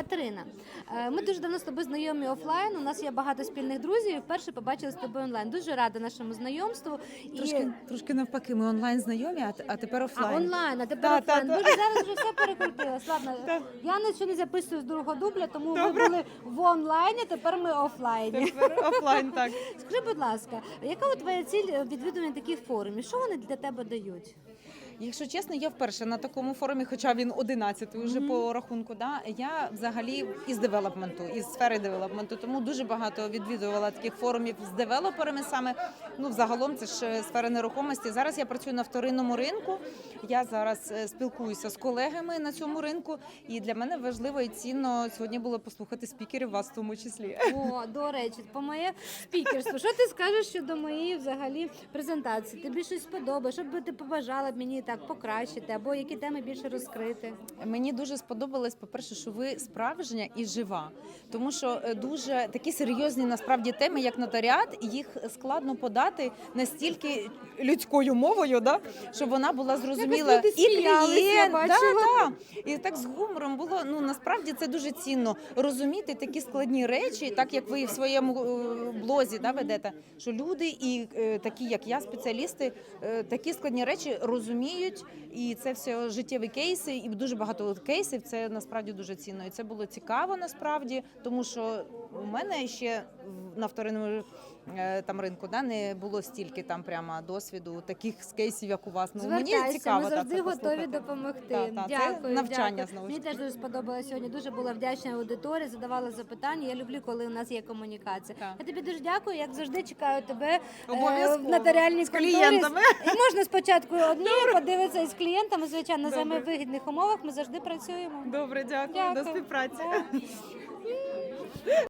Катерина, е, ми дуже давно з тобою знайомі офлайн. У нас є багато спільних друзів. і Вперше побачили з тобою онлайн. Дуже рада нашому знайомству. Трошки, трошки навпаки, ми онлайн знайомі, а, а тепер А офлайн. онлайн, а тепер Та, та, офлайн. та. Дуже зараз вже все перекрутилось. Ладно, Та. я нічого не записую з другого дубля, тому ви були в онлайні. Тепер ми офлайні. Тепер офлайн, так. Скажи, будь ласка, яка от твоя ціль е, відвідування таких форумів? Що вони для тебе дають? Якщо чесно, я вперше на такому форумі, хоча він 11 вже Мгм. по рахунку. Да, я взагалі із девелопменту, із сфери девелопменту, тому дуже багато відвідувала таких форумів з девелоперами. Саме ну взагалом це ж е, сфера нерухомості. Зараз я працюю на вторинному ринку. Я зараз е, спілкуюся з колегами на цьому ринку, і для мене важливо і цінно сьогодні було послухати спікерів вас в тому числі. О, до речі, по моє спікерство. Що ти скажеш щодо моєї взагалі презентації? Тобі щось сподобає? Що б ти побажала б мені так покращити, або які теми більше розкрити? Мені дуже сподобалось, по-перше, що ви справжня і жива, тому що е, дуже такі серйозні насправді теми, як нотаріат, їх складно подати настільки людською мовою, да, щоб вона була зрозуміла сміялись, я да, да. і так з гумором було. Ну насправді це дуже цінно розуміти такі складні речі, так як ви в своєму е, блозі да, ведете, що люди і е, такі, як я, спеціалісти, такі складні речі розуміють, і це все життєві кейси, і дуже багато кейсів. Це насправді дуже цінно. І це було цікаво насправді, тому що у мене ще на вторинному е, там ринку да, не було стільки там прямо досвіду таких з кейсів, як у вас. Ну мені цікаво ми завжди це готові допомогти. Та, та, це навчання, дякую. знову Мені теж дуже сподобалося сьогодні. Дуже була вдячна аудиторії, задавала запитання. Я люблю, коли у нас є комунікація. Так. Я тобі дуже дякую. Як завжди, чекаю тебе е, Обов'язково. в нотаріальній З конторі. клієнтами. Можна спочатку одні подивитися із клієнтами. Звичайно, Добре. взаємовигідних умовах ми завжди працюємо. Добре, дякую, Дякую. до співпраці. Да.